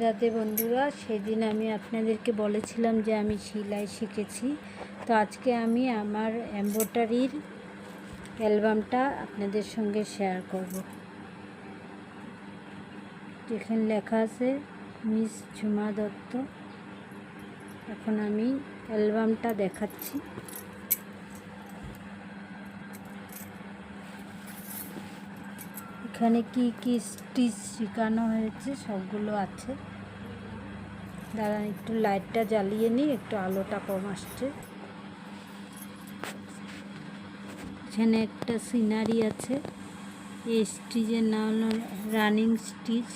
রাতে বন্ধুরা, সেদিন আমি আপনাদেরকে বলেছিলাম যে আমি সেলাই শিখেছি। তো আজকে আমি আমার এম্ব্রয়ডারির অ্যালবামটা আপনাদের সঙ্গে শেয়ার করব। যেখানে লেখা আছে, মিস ঝুমা দত্ত। এখন আমি অ্যালবামটা দেখাচ্ছি। এখানে কি কি স্টিচ শেখানো হয়েছে সবগুলো আছে। দাঁড়ান, একটু লাইটটা জ্বালিয়ে নিই, একটু আলোটা কম আসছে। এখানে একটা সিনারি আছে। এই স্টিচের নাম হলো রানিং স্টিচ।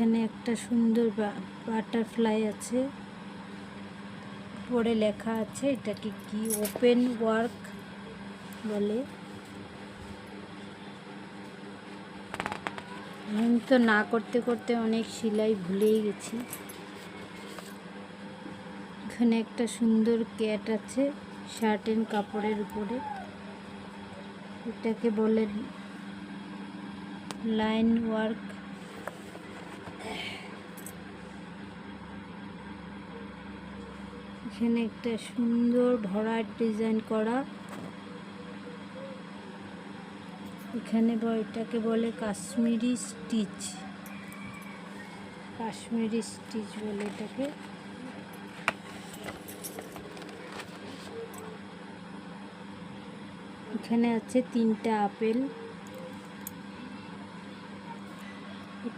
এখানে একটা সুন্দর বাটারফ্লাই আছে। পরে লেখা আছে, এটাকে কি ওপেন ওয়ার্ক বলে। আমি তো না করতে করতে অনেক সেলাই ভুলেই গেছি। এখানে একটা সুন্দর ক্যাট আছে, শার্ট এন্ড কাপড়ের উপরে। এটাকে বলে লাইন ওয়ার্ক। এখানে একটা সুন্দর ভরাট ডিজাইন করা। এখানে এটাকে বলে কাশ্মীরি স্টিচ। কাশ্মীরি স্টিচ বলে এটাকে। এখানে আছে তিনটা আপেল।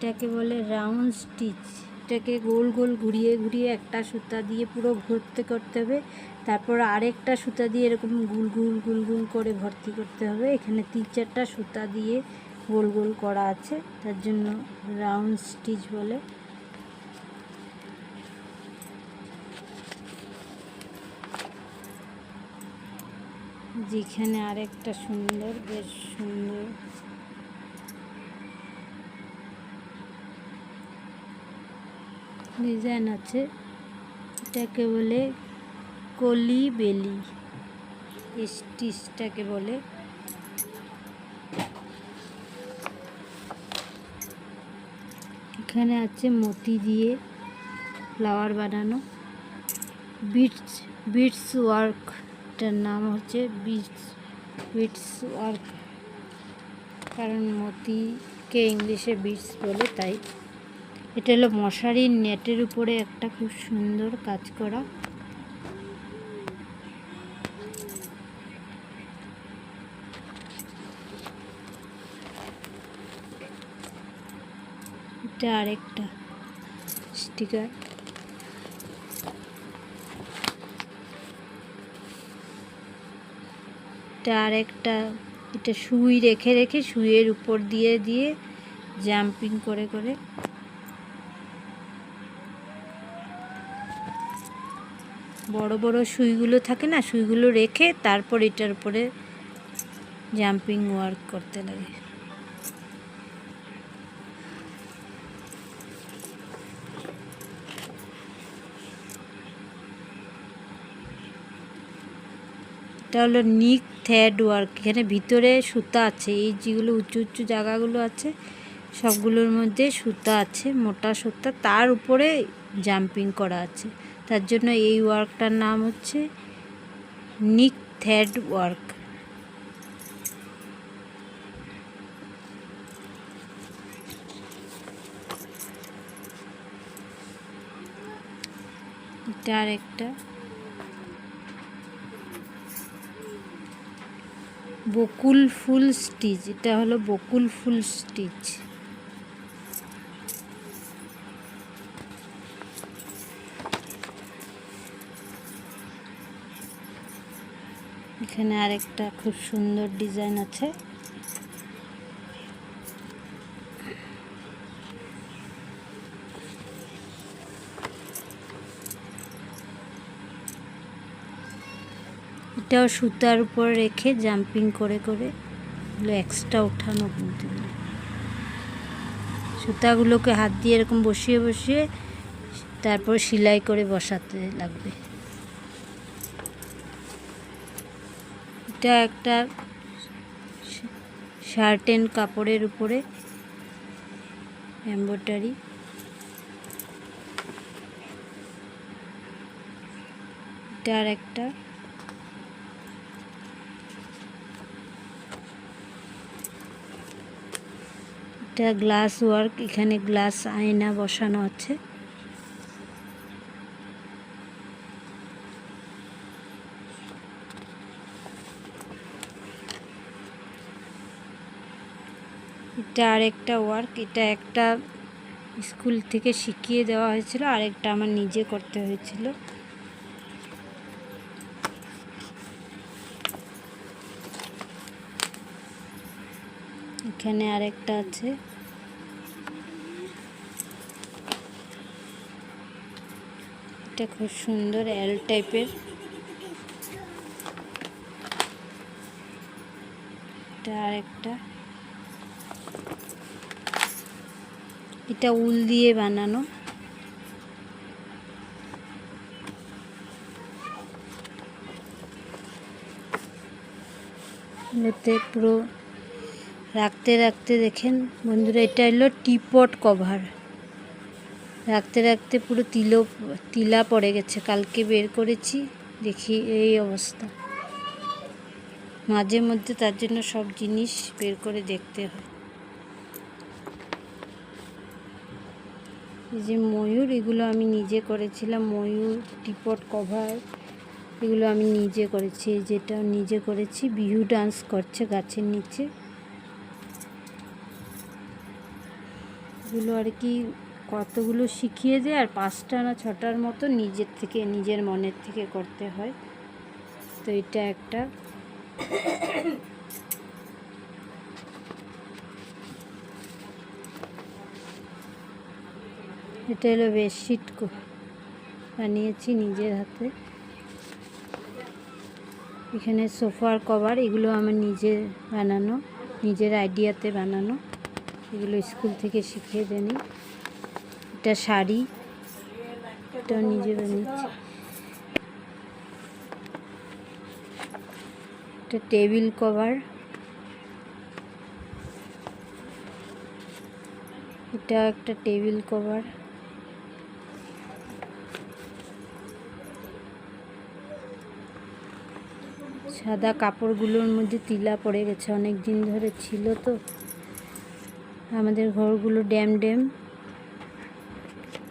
এটাকে বলে রাউন্ড স্টিচ এটাকে গোল গোল ঘুরিয়ে ঘুরিয়ে একটা সুতা দিয়ে পুরো ভর্তি করতে হবে। তারপর আরেকটা সুতা দিয়ে এরকম গুল গুল গুল গুল করে ভর্তি করতে হবে। এখানে তিন চারটা সুতা দিয়ে গোল গোল করা আছে। তার জন্য রাউন্ড স্টিচ বলে। যেখানে আরেকটা সুন্দর, বেশ সুন্দর। ডিজাইন আছে। এটাকে বলে কলি বেলি। স্টিচটাকে বলে। এখানে আছে মতি দিয়ে ফ্লাওয়ার বানানো। বিটস বিটস ওয়ার্ক, এটার নাম হচ্ছে বিটস বিটস ওয়ার্ক। কারণ মতিকে ইংলিশে বিটস বলে তাই। এটা হলো মশারির নেটের উপরে একটা খুব সুন্দর কাজ করা। এটা আরেকটা স্টিকার। এটা আরেকটা, এটা সুই রেখে রেখে সুইয়ের উপর দিয়ে দিয়ে জাম্পিং করে করে। বড় বড় সুইগুলো থাকে না, সুইগুলো রেখে তারপর এটার উপরে জাম্পিং ওয়ার্ক করতে লাগে। এটা হলো নিক থ্রেড ওয়ার্ক এখানে ভিতরে সুতা আছে, এই যেগুলো উঁচু উঁচু জায়গাগুলো আছে, সবগুলোর মধ্যে সুতা আছে, মোটা সুতা, তার উপরে জাম্পিং করা আছে। তার জন্য এই ওয়ার্কটার নাম হচ্ছে নিক থ্যাড ওয়ার্ক। এটা আরেকটা। বকুল ফুল স্টিচ, এটা হলো বকুল ফুল স্টিচ। এখানে আরেকটা খুব সুন্দর ডিজাইন আছে। এটাও সুতার উপর রেখে জাম্পিং করে করে এগুলো এক্সট্রা ওঠানো কিন্তু। সুতাগুলোকে হাত দিয়ে এরকম বসিয়ে বসিয়ে তারপর সেলাই করে বসাতে লাগবে। এটা একটা শার্টেন কাপড়ের উপরে এম্ব্রয়ডারি এটা আর একটা। এটা গ্লাস ওয়ার্ক এখানে গ্লাস আয়না বসানো আছে। এটা আরেকটা ওয়ার্ক এটা একটা স্কুল থেকে শিখিয়ে দেওয়া হয়েছিল, আরেকটা আমার নিজে করতে হয়েছিল। এখানে আরেকটা আছে। এটা খুব সুন্দর এল টাইপের এটা আরেকটা। এটা উল দিয়ে বানানো। এতে পুরো রাখতে রাখতে দেখেন বন্ধুরা, এটা হলো টিপট কভার। রাখতে রাখতে পুরো তিলো, তিলা পড়ে গেছে। কালকে বের করেছি, দেখি এই অবস্থা। মাঝে মধ্যে তার জন্য সব জিনিস বের করে দেখতে হয়। যে ময়ূর, এগুলো আমি নিজে করেছিলাম। ময়ূর, টিপট কভার, এগুলো আমি নিজে করেছি। যেটা নিজে করেছি, বিহু ডান্স করছে গাছের নিচে। এগুলো আর কি কতগুলো শিখিয়ে দেয়, আর পাঁচটা না ছটার মতো নিজের থেকে, নিজের মনের থেকে করতে হয়। তো এটা একটা। এটা হলো বেডশিট বানিয়েছি নিজের হাতে। এখানে সোফার কভার, এগুলো আমার নিজে বানানো, নিজের আইডিয়াতে বানানো। এগুলো স্কুল থেকে শিখিয়ে দেনি। এটা শাড়ি, এটাও নিজে বানিয়েছি। এটা টেবিল কভার। এটা একটা টেবিল কভার। সাদা কাপড়গুলোর মধ্যে তিলা পড়ে গেছে। অনেক দিন ধরে ছিল তো। আমাদের ঘরগুলো ড্যাম ড্যাম।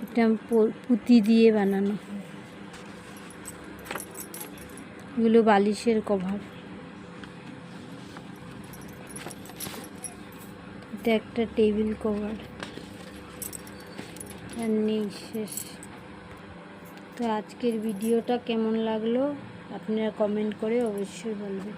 এটা পুঁতি দিয়ে বানানো। এগুলো বালিশের কভার। এটা একটা টেবিল কভার। আর নেই, শেষ। তো আজকের ভিডিওটা কেমন লাগল? আপনারা কমেন্ট করে অবশ্যই বলবেন।